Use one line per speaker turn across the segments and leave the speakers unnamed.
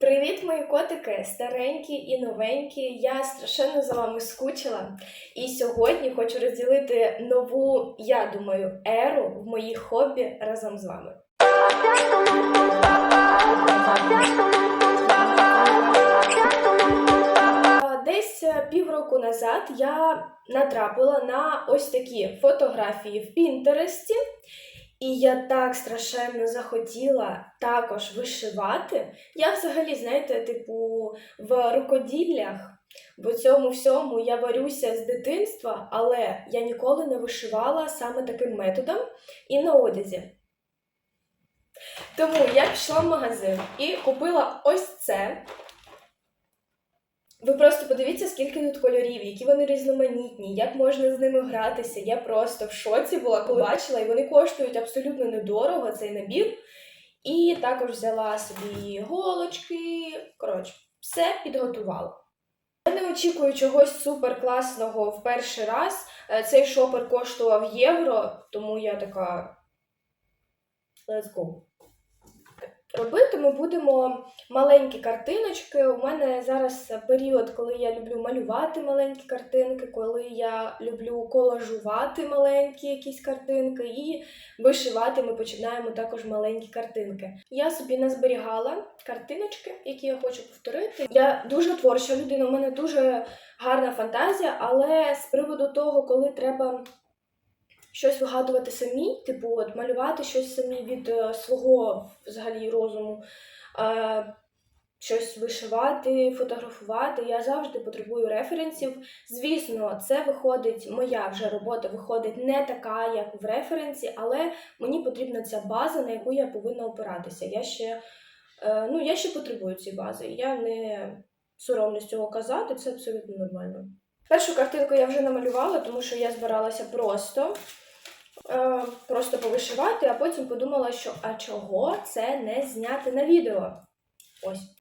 Привіт, мої котики, старенькі і новенькі. Я страшенно за вами скучила. І сьогодні хочу розділити нову, я думаю, еру в моїх хобі разом з вами. Десь е, півроку назад я натрапила на ось такі фотографії в Пінтересті. І я так страшенно захотіла також вишивати. Я взагалі, знаєте, типу, в рукоділлях, в цьому всьому я варюся з дитинства, але я ніколи не вишивала саме таким методом і на одязі. Тому я пішла в магазин і купила ось це. Ви просто подивіться, скільки тут кольорів, які вони різноманітні, як можна з ними гратися. Я просто в шоці була, коли бачила, і вони коштують абсолютно недорого цей набір. І також взяла собі голочки. Коротше, все підготувала. Я не очікую чогось супер класного в перший раз. Е, Цей шопер коштував євро, тому я така. Let's go. Робити ми будемо маленькі картиночки. У мене зараз період, коли я люблю малювати маленькі картинки, коли я люблю колажувати маленькі якісь картинки, і вишивати ми починаємо також маленькі картинки. Я собі назберігала картиночки, які я хочу повторити. Я дуже творча людина, у мене дуже гарна фантазія, але з приводу того, коли треба щось вигадувати самі, типу, от малювати щось самі від е, свого взагалі розуму, е, щось вишивати, фотографувати. Я завжди потребую референсів. Звісно, це виходить, моя вже робота виходить не така, як в референсі, але мені потрібна ця база, на яку я повинна опиратися. Я ще, е, ну, я ще потребую цієї бази. Я не соромлюсь цього казати, це абсолютно нормально. Першу картинку я вже намалювала, тому що я збиралася просто е, просто повишивати, а потім подумала, що а чого це не зняти на відео? Ось.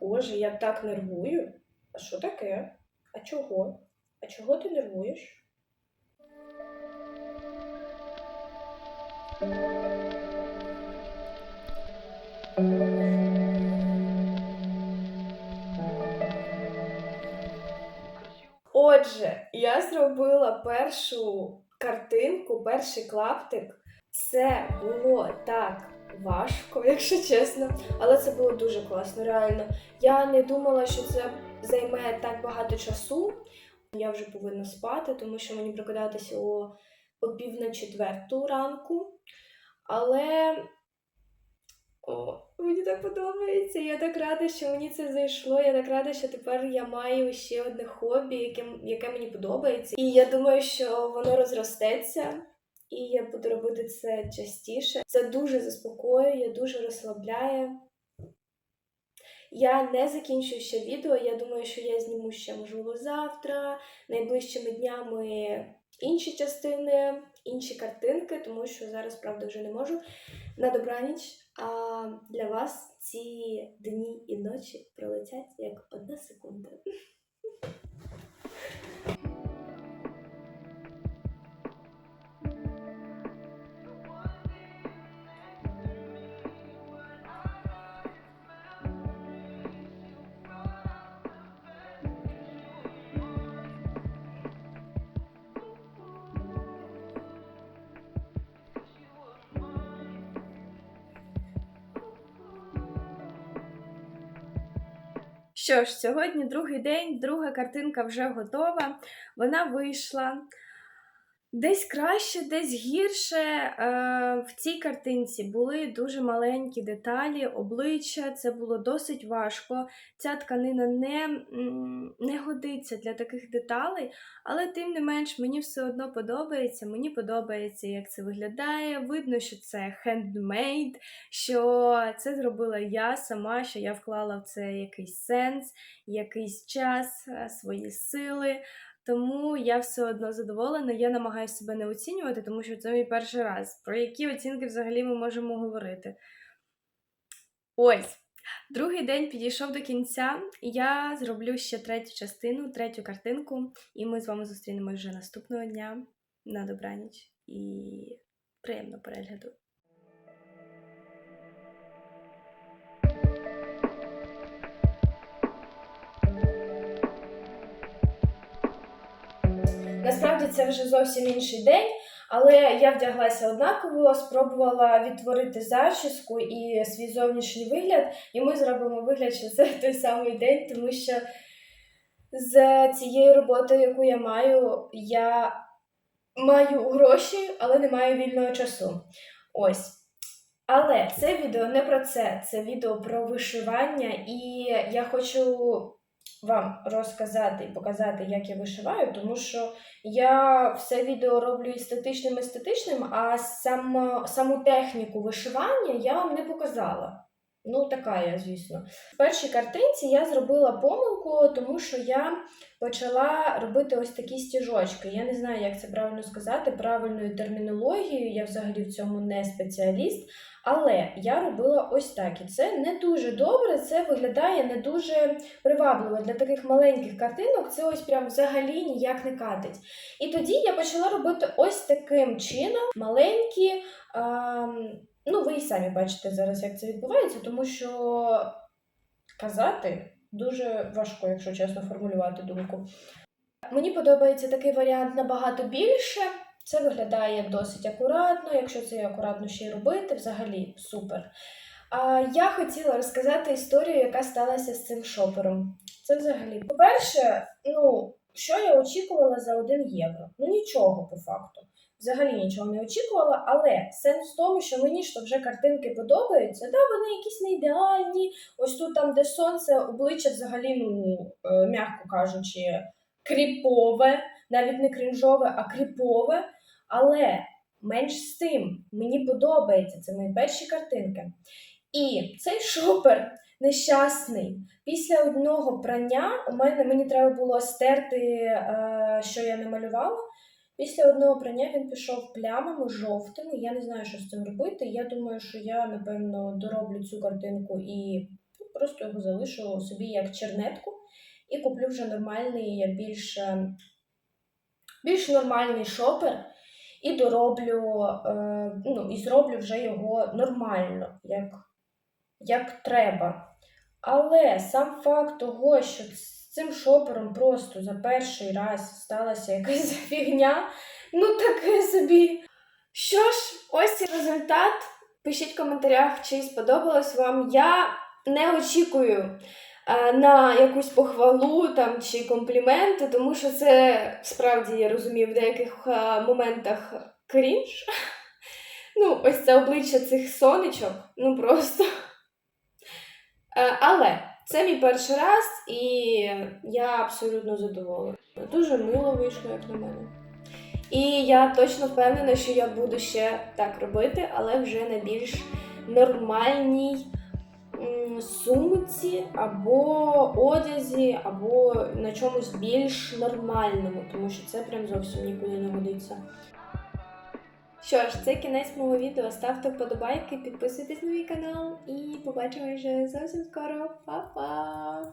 Боже, я так нервую. А що таке? А чого? А чого ти нервуєш? Отже, я зробила першу картинку, перший клаптик. Це було так важко, якщо чесно, але це було дуже класно, реально. Я не думала, що це займе так багато часу. Я вже повинна спати, тому що мені прокидатися о, о пів на четверту ранку. Але о, мені так подобається. Я так рада, що мені це зайшло. Я так рада, що тепер я маю ще одне хобі, яке, яке мені подобається. І я думаю, що воно розростеться, і я буду робити це частіше. Це дуже заспокоює, дуже розслабляє. Я не закінчую ще відео. Я думаю, що я зніму ще, можливо, завтра, найближчими днями інші частини, інші картинки, тому що зараз, правда, вже не можу. На добраніч. А для вас ці дні і ночі пролетять як одна секунда. Що ж, сьогодні другий день, друга картинка вже готова. Вона вийшла. Десь краще, десь гірше. Е, В цій картинці були дуже маленькі деталі, обличчя, це було досить важко. Ця тканина не, не годиться для таких деталей, але тим не менш мені все одно подобається. Мені подобається, як це виглядає. Видно, що це handmade, що це зробила я сама, що я вклала в це якийсь сенс, якийсь час, е, свої сили. Тому я все одно задоволена. Я намагаюся себе не оцінювати, тому що це мій перший раз. Про які оцінки взагалі ми можемо говорити? Ось. Другий день підійшов до кінця. Я зроблю ще третю частину, третю картинку, і ми з вами зустрінемось вже наступного дня на добраніч і приємного перегляду. Це вже зовсім інший день. Але я вдяглася однаково, спробувала відтворити зачіску і свій зовнішній вигляд, і ми зробимо вигляд, що це той самий день, тому що з цією роботою, яку я маю, я маю гроші, але не маю вільного часу. Ось. Але це відео не про це, це відео про вишивання, і я хочу вам розказати і показати, як я вишиваю, тому що я все відео роблю естетичним естетичним, а сам, саму техніку вишивання я вам не показала. Ну, така я, звісно. В першій картинці я зробила помилку, тому що я почала робити ось такі стіжочки. Я не знаю, як це правильно сказати, правильною термінологією, я взагалі в цьому не спеціаліст. Але я робила ось так. І це не дуже добре, це виглядає не дуже привабливо. Для таких маленьких картинок це ось прям взагалі ніяк не катить. І тоді я почала робити ось таким чином маленькі. ем, Ну, ви і самі бачите зараз, як це відбувається, тому що казати дуже важко, якщо чесно формулювати думку. Мені подобається такий варіант набагато більше. Це виглядає досить акуратно, якщо це акуратно ще й робити, взагалі супер. А я хотіла розказати історію, яка сталася з цим шопером. Це взагалі. По-перше, ну, що я очікувала за 1 євро? Ну нічого по факту. Взагалі нічого не очікувала, але сенс в тому, що мені ж то вже картинки подобаються. Да, вони якісь не ідеальні. Ось тут, там, де сонце, обличчя взагалі, ну, е, м'яко кажучи, кріпове, навіть не крінжове, а кріпове. Але менш з тим, мені подобається, це мої перші картинки. І цей шопер нещасний. Після одного прання у мене мені треба було стерти, е, що я намалювала. Після одного прання він пішов плямами жовтими. Я не знаю, що з цим робити. Я думаю, що я напевно дороблю цю картинку і просто його залишу собі як чернетку і куплю вже нормальний, більш, е, більш нормальний шопер. І дороблю, е, ну, і зроблю вже його нормально, як, як треба. Але сам факт того, що цим шопером просто за перший раз сталася якась фігня, ну таке собі. Що ж, ось цей результат. Пишіть в коментарях, чи сподобалось вам. Я не очікую е, на якусь похвалу там, чи компліменти, тому що це справді я розумію в деяких е, моментах крінж. Ну, ось це обличчя цих сонечок, ну просто. Е, Але це мій перший раз, і я абсолютно задоволена. Дуже мило вийшло, як на мене. І я точно впевнена, що я буду ще так робити, але вже на більш нормальній сумці, або одязі, або на чомусь більш нормальному, тому що це прям зовсім нікуди не годиться. Що ж, це кінець мого відео. Ставте вподобайки, підписуйтесь на мій канал і побачимо вже зовсім скоро. Па-па!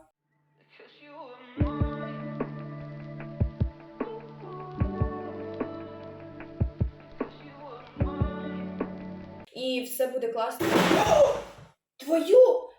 І все буде класно. Твою